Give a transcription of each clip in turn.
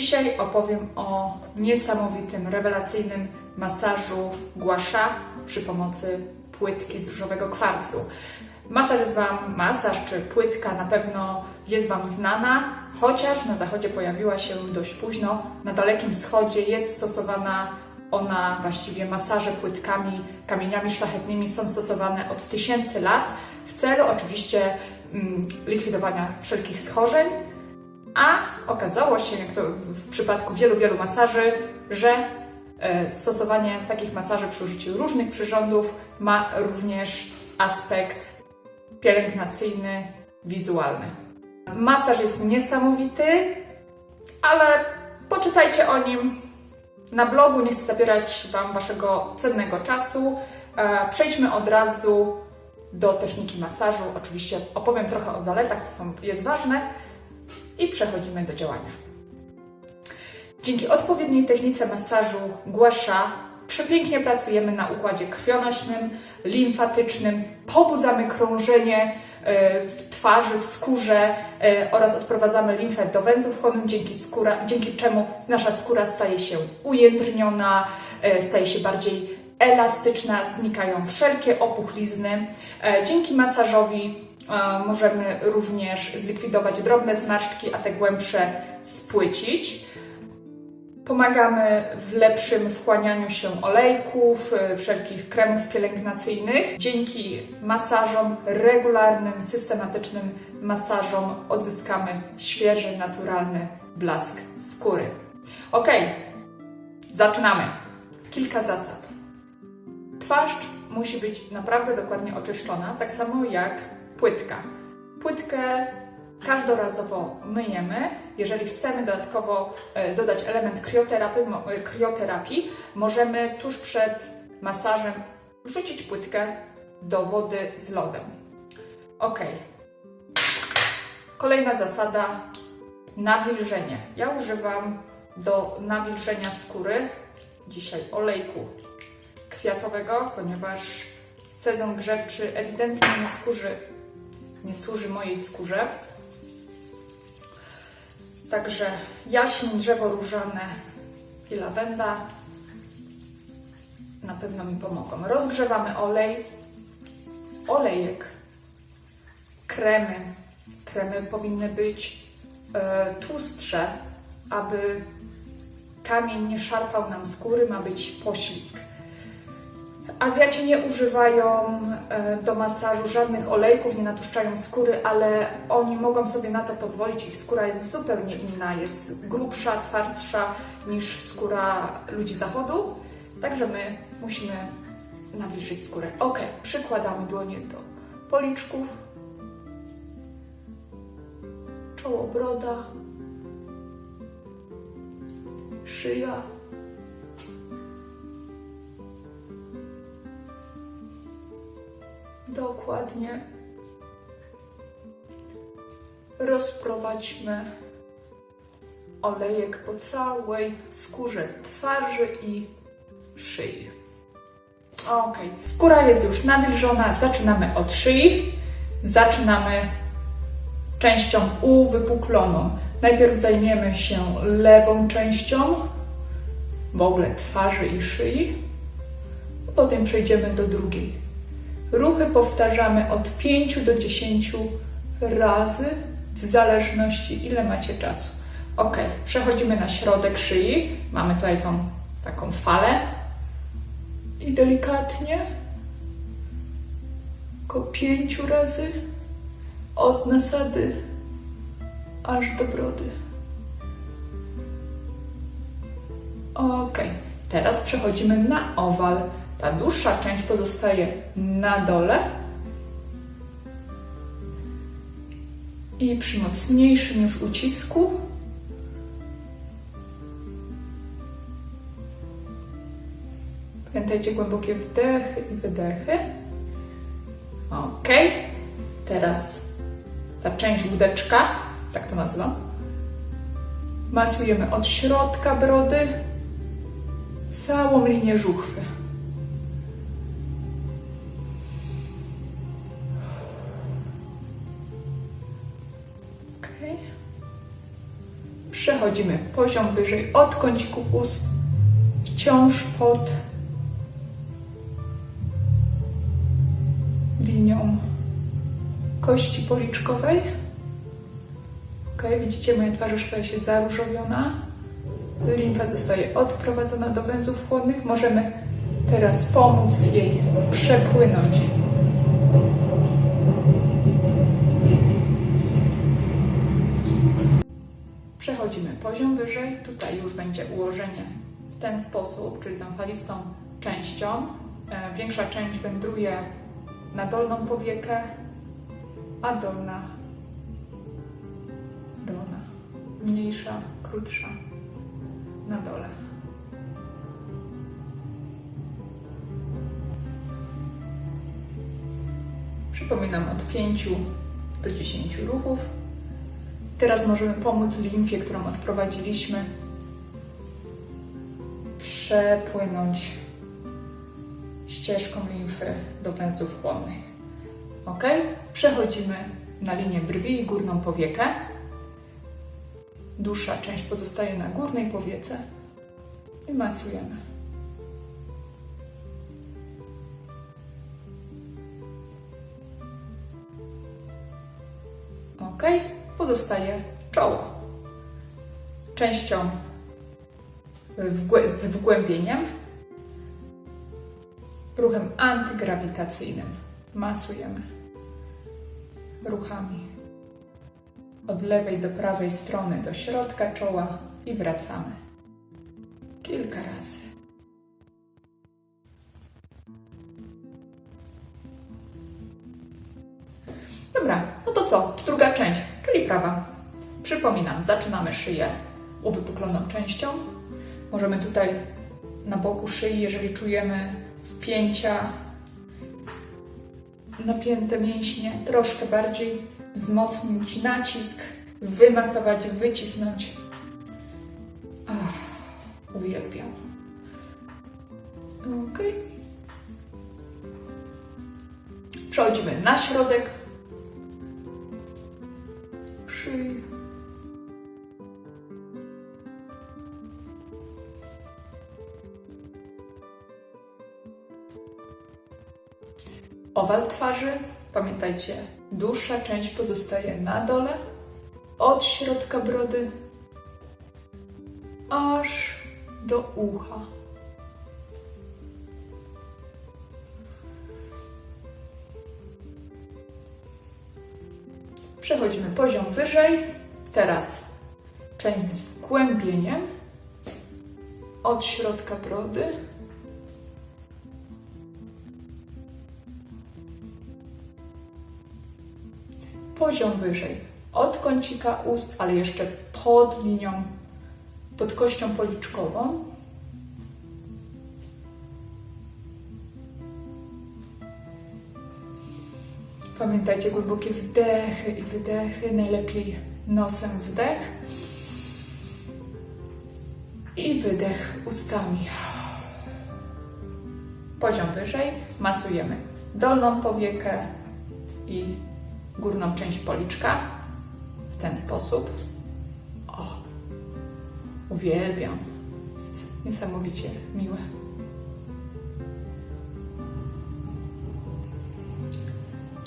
Dzisiaj opowiem o niesamowitym, rewelacyjnym masażu głasza przy pomocy płytki z różowego kwarcu. Masaż jest Wam, masaż czy płytka na pewno jest Wam znana, chociaż na zachodzie pojawiła się dość późno. Na Dalekim Wschodzie jest stosowana ona, właściwie masaże płytkami, kamieniami szlachetnymi są stosowane od tysięcy lat w celu oczywiście mm, likwidowania wszelkich schorzeń, a okazało się, jak to w przypadku wielu, wielu masaży, że e, stosowanie takich masaży przy użyciu różnych przyrządów ma również aspekt pielęgnacyjny, wizualny. Masaż jest niesamowity, ale poczytajcie o nim na blogu. Nie chcę zabierać Wam Waszego cennego czasu. E, Przejdźmy od razu do techniki masażu. Oczywiście opowiem trochę o zaletach, to są, jest ważne i przechodzimy do działania. Dzięki odpowiedniej technice masażu głasza przepięknie pracujemy na układzie krwionośnym, limfatycznym, pobudzamy krążenie e, w twarzy, w skórze e, oraz odprowadzamy limfę do węzłów chłonnych, dzięki, dzięki czemu nasza skóra staje się ujędrniona, e, staje się bardziej elastyczna, znikają wszelkie opuchlizny. Dzięki masażowi możemy również zlikwidować drobne znaczki, a te głębsze spłycić. Pomagamy w lepszym wchłanianiu się olejków, y, wszelkich kremów pielęgnacyjnych. Dzięki masażom, regularnym, systematycznym masażom odzyskamy świeży, naturalny blask skóry. Ok, zaczynamy. Kilka zasad. Twarz musi być naprawdę dokładnie oczyszczona, tak samo jak płytka. Płytkę każdorazowo myjemy. Jeżeli chcemy dodatkowo e, dodać element krioterapii, e, krioterapii, możemy tuż przed masażem wrzucić płytkę do wody z lodem. Ok. Kolejna zasada nawilżenie. Ja używam do nawilżenia skóry dzisiaj olejku kwiatowego, ponieważ sezon grzewczy ewidentnie nie służy, nie służy mojej skórze. Także jaśmin, drzewo różane i lawenda na pewno mi pomogą. Rozgrzewamy olej, olejek, kremy. Kremy powinny być e, tłustsze, aby kamień nie szarpał nam skóry, ma być poślizg. Azjaci nie używają e, do masażu żadnych olejków, nie natłuszczają skóry, ale oni mogą sobie na to pozwolić. Ich skóra jest zupełnie inna, jest grubsza, twardsza niż skóra ludzi zachodu. Także my musimy nawilżyć skórę. Ok, przykładamy dłonie do policzków, czoło, broda, szyja. Dokładnie. Rozprowadźmy olejek po całej skórze twarzy i szyi. Ok, skóra jest już nawilżona. Zaczynamy od szyi. Zaczynamy częścią uwypukloną. Najpierw zajmiemy się lewą częścią, w ogóle twarzy i szyi. Potem przejdziemy do drugiej. Ruchy powtarzamy od 5 do 10 razy, w zależności ile macie czasu. Ok, przechodzimy na środek szyi. Mamy tutaj tą taką falę. I delikatnie, około 5 razy, od nasady aż do brody. Ok, teraz przechodzimy na owal. Ta dłuższa część pozostaje na dole. I przy mocniejszym już ucisku Pamiętajcie głębokie wdechy i wydechy. Ok. Teraz ta część łódeczka, tak to nazywam. Masujemy od środka brody całą linię żuchwy. Przechodzimy poziom wyżej od kącików ust, wciąż pod linią kości policzkowej. Ok, widzicie, moja twarz staje się zaróżowiona. Limfa zostaje odprowadzona do węzłów chłodnych. Możemy teraz pomóc jej przepłynąć poziom wyżej. Tutaj już będzie ułożenie w ten sposób, czyli tą falistą częścią. E, Większa część wędruje na dolną powiekę, a dolna, dolna, mniejsza, krótsza na dole. Przypominam od 5 do 10 ruchów. Teraz możemy pomóc limfie, którą odprowadziliśmy, przepłynąć ścieżką limfy do węzłów chłonnych. Ok? Przechodzimy na linię brwi i górną powiekę. Dłuższa część pozostaje na górnej powiece i masujemy. Pozostaje czoło. Częścią z wgłębieniem, ruchem antygrawitacyjnym. Masujemy ruchami od lewej do prawej strony do środka czoła i wracamy. Kilka razy. Dobra, no to co? Prawa. Przypominam, zaczynamy szyję uwypukloną częścią. Możemy tutaj na boku szyi, jeżeli czujemy spięcia, napięte mięśnie, troszkę bardziej wzmocnić nacisk, wymasować, wycisnąć. Ach, uwielbiam. Ok. Przechodzimy na środek Owal twarzy. Pamiętajcie, dłuższa część pozostaje na dole, od środka brody aż do ucha. Przechodzimy poziom wyżej. Teraz część z wgłębieniem od środka brody. Poziom wyżej od kącika ust, ale jeszcze pod linią, pod kością policzkową. Pamiętajcie, głębokie wdechy i wydechy, najlepiej nosem wdech i wydech ustami. Poziom wyżej, masujemy dolną powiekę i górną część policzka w ten sposób. O, uwielbiam. Jest niesamowicie miłe.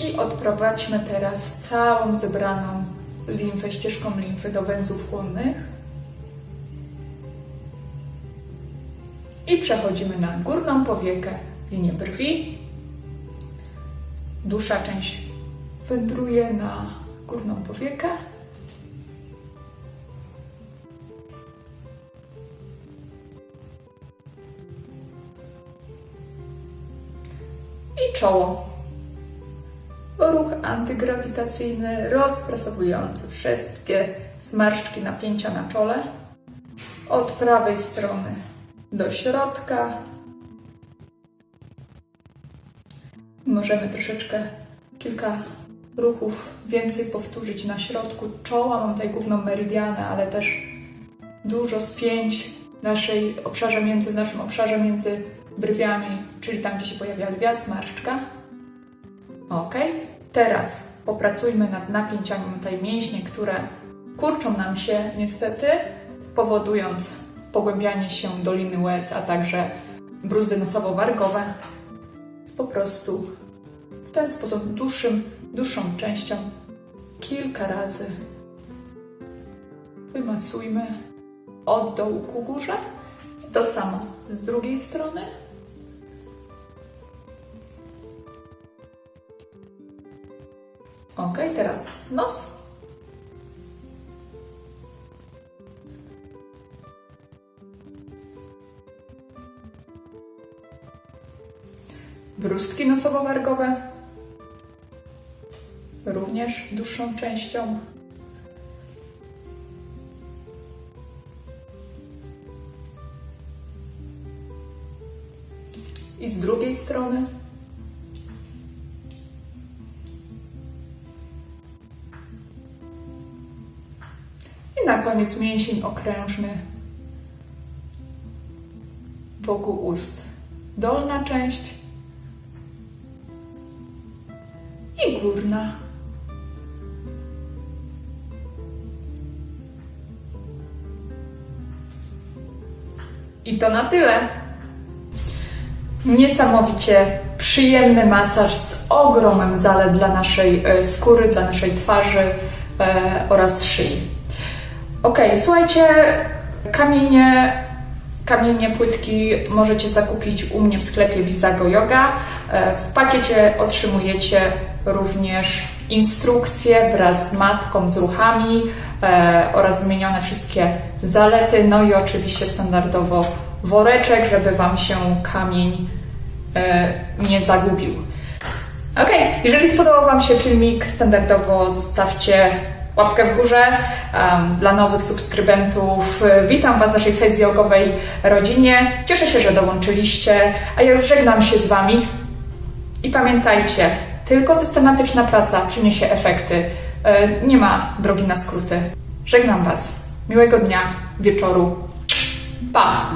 I odprowadźmy teraz całą zebraną limfę, ścieżką limfy do węzłów chłonnych. I przechodzimy na górną powiekę, linię brwi. Dłuższa część wędruje na górną powiekę. I czoło. Ruch antygrawitacyjny rozprasowujący wszystkie zmarszczki napięcia na czole od prawej strony do środka. Możemy troszeczkę kilka ruchów więcej powtórzyć na środku czoła. Mam tutaj główną meridianę, ale też dużo spięć naszej obszarze między, naszym obszarze między brwiami, czyli tam, gdzie się pojawia lwia smarszczka. Ok, teraz popracujmy nad napięciami tutaj mięśnie, które kurczą nam się niestety, powodując pogłębianie się doliny łez, a także bruzdy nosowo-wargowe. Po prostu ten sposób dłuższym, dłuższą częścią kilka razy wymasujmy od dołu ku górze. To samo z drugiej strony. Ok, teraz nos. Brustki nosowo-wargowe. Również dłuższą częścią. I z drugiej strony. I na koniec mięsień okrężny wokół ust. Dolna część i górna. I to na tyle. Niesamowicie przyjemny masaż z ogromem zalet dla naszej e, skóry, dla naszej twarzy e, oraz szyi. Ok, słuchajcie, kamienie, kamienie, płytki możecie zakupić u mnie w sklepie Visago Yoga. E, W pakiecie otrzymujecie również instrukcje wraz z matką, z ruchami oraz wymienione wszystkie zalety. No i oczywiście standardowo woreczek, żeby Wam się kamień e, nie zagubił. Ok, jeżeli spodobał Wam się filmik, standardowo zostawcie łapkę w górze. Dla nowych subskrybentów witam Was w naszej fezjogowej rodzinie. Cieszę się, że dołączyliście, a ja już żegnam się z Wami. I pamiętajcie, tylko systematyczna praca przyniesie efekty. Y, Nie ma drogi na skróty. Żegnam Was. Miłego dnia, wieczoru. Pa!